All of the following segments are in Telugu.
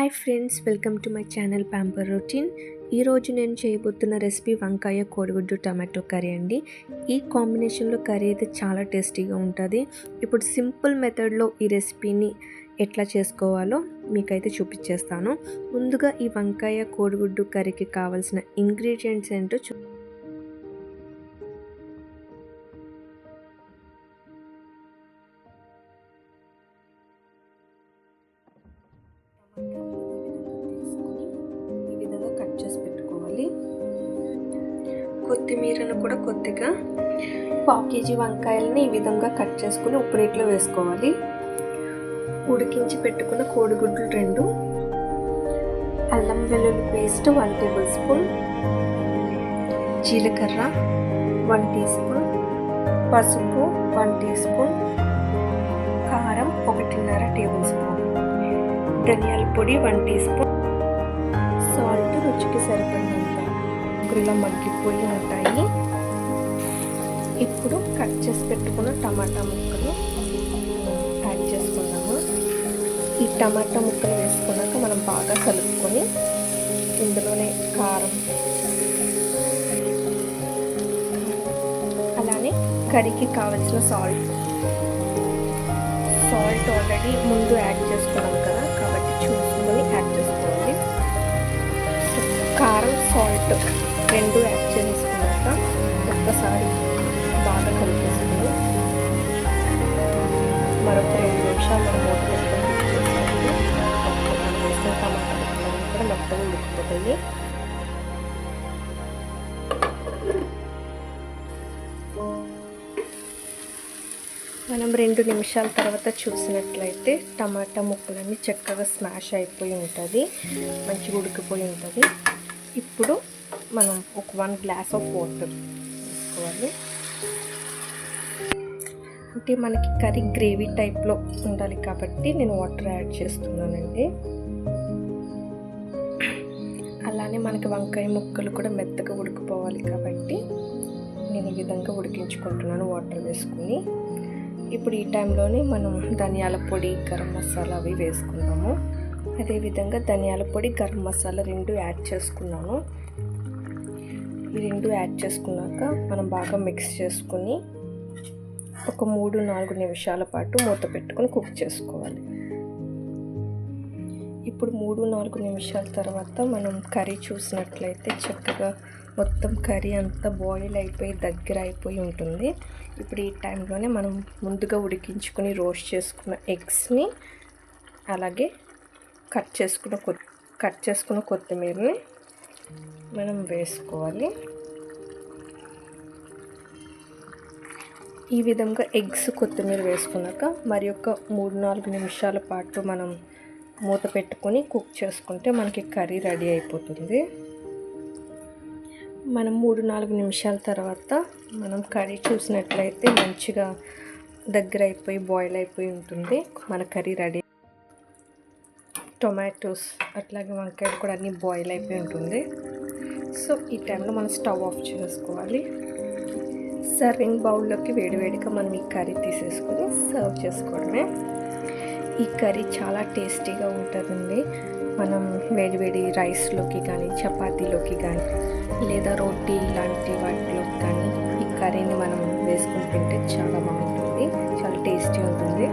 Hi friends welcome to my channel pamper routine ఈరోజు నేను చేయబోతున్న రెసిపీ వంకాయ కోడిగుడ్డు టమాటో కర్రీ అండి. ఈ కాంబినేషన్లో కర్రీ అయితే చాలా టేస్టీగా ఉంటుంది. ఇప్పుడు సింపుల్ మెథడ్లో ఈ రెసిపీని ఎట్లా చేసుకోవాలో మీకైతే చూపించేస్తాను ముందుగా ఈ వంకాయ కోడిగుడ్డు కర్రీకి కావాల్సిన ఇంగ్రీడియంట్స్ ఏంటో చూ చేసి పెట్టుకోవాలి. కొత్తిమీరను కూడా కొద్దిగా పావు కేజీ వంకాయలని ఈ విధంగా కట్ చేసుకుని ఉప్పు రేట్లో వేసుకోవాలి. ఉడికించి పెట్టుకున్న కోడిగుడ్లు రెండు అల్లం వెల్లుల్లి పేస్ట్ వన్ టేబుల్ స్పూన్ జీలకర్ర వన్ టీ స్పూన్ పసుపు వన్ టీ స్పూన్ కారం ఒకటిన్నర టేబుల్ స్పూన్ ధనియాల పొడి వన్ టీ స్పూన్ సాల్ట్ రుచికి సరిపడినంత ఇలా మగ్గిపోయి ఉంటాయి. ఇప్పుడు కట్ చేసి పెట్టుకున్న టమాటా ముక్కలు యాడ్ చేసుకున్నాము ఈ టమాటా ముక్కలు వేసుకున్నాక మనం బాగా కలుపుకొని ఇందులోనే కారం అలానే కర్రీకి కావలసిన సాల్ట్. సాల్ట్ ఆల్రెడీ ముందు యాడ్ నిమిషాలు మనం మూత పెట్టుకొని టమాటా మొత్తం కూడా ఉడికిపోతాయి మనం రెండు నిమిషాల తర్వాత చూసినట్లయితే టమాటా ముక్కలన్నీ చక్కగా స్మాష్ అయిపోయి ఉంటుంది మంచిగా ఉడికిపోయి ఉంటుంది. ఇప్పుడు మనం ఒక వన్ గ్లాస్ ఆఫ్ వాటర్ తీసుకోవాలి. అంటే మనకి కర్రీ గ్రేవీ టైప్లో ఉండాలి కాబట్టి నేను వాటర్ యాడ్ చేస్తున్నానండి. అలానే మనకి వంకాయ ముక్కలు కూడా మెత్తగా ఉడికిపోవాలి కాబట్టి నేను ఈ విధంగా ఉడికించుకుంటున్నాను వాటర్ వేసుకుని. ఇప్పుడు ఈ టైంలోనే మనం ధనియాల పొడి గరం మసాలా అవి వేసుకున్నాము అదేవిధంగా ధనియాల పొడి గరం మసాలా రెండు యాడ్ చేసుకున్నాను. ఈ రెండు యాడ్ చేసుకున్నాక మనం బాగా మిక్స్ చేసుకుని ఒక మూడు నాలుగు నిమిషాల పాటు మూత పెట్టుకొని కుక్ చేసుకోవాలి. ఇప్పుడు మూడు నాలుగు నిమిషాల తర్వాత మనం కర్రీ చూసినట్లయితే చక్కగా మొత్తం కర్రీ అంతా బాయిల్ అయిపోయి దగ్గర అయిపోయి ఉంటుంది. ఇప్పుడు ఈ టైంలోనే మనం ముందుగా ఉడికించుకొని రోస్ట్ చేసుకున్న ఎగ్స్ని అలాగే కట్ చేసుకున్న కొ కట్ చేసుకున్న కొత్తిమీరని మనం వేసుకోవాలి. ఈ విధంగా ఎగ్స్ కొత్తిమీర వేసుకున్నాక మరి ఒక మూడు నాలుగు నిమిషాల పాటు మనం మూత పెట్టుకొని కుక్ చేసుకుంటే మనకి కర్రీ రెడీ అయిపోతుంది. మనం మూడు నాలుగు నిమిషాల తర్వాత మనం కర్రీ చూసినట్లయితే మంచిగా దగ్గర అయిపోయి బాయిల్ అయిపోయి ఉంటుంది. మన కర్రీ రెడీ. టొమాటోస్ అట్లాగే వంకాయలు కూడా అన్నీ బాయిల్ అయిపోయి ఉంటుంది. సో ఈ టైంలో మనం స్టవ్ ఆఫ్ చేసుకోవాలి. సర్వింగ్ బౌల్లోకి వేడివేడిగా మనం ఈ కర్రీ తీసేసుకొని సర్వ్ చేసుకోవడమే. ఈ కర్రీ చాలా టేస్టీగా ఉంటుందండి. మనం వేడివేడి రైస్లోకి కానీ చపాతీలోకి కానీ లేదా రోటీ లాంటి వాటిలోకి కానీ ఈ కర్రీని మనం వేసుకుని తింటే చాలా బాగుంటుంది. చాలా టేస్టీ ఉంటుంది.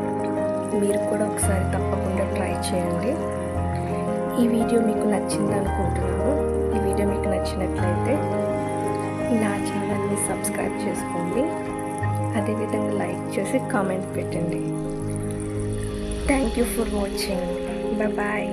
మీరు కూడా ఒకసారి తప్పకుండా ట్రై చేయండి. ఈ వీడియో మీకు నచ్చింది అనుకుంటున్నాను. ఈ వీడియో మీకు నచ్చినట్లయితే నా ఛానల్ని సబ్స్క్రైబ్ చేసుకోండి. అదేవిధంగా లైక్ చేసి కామెంట్ పెట్టండి. Thank you for watching bye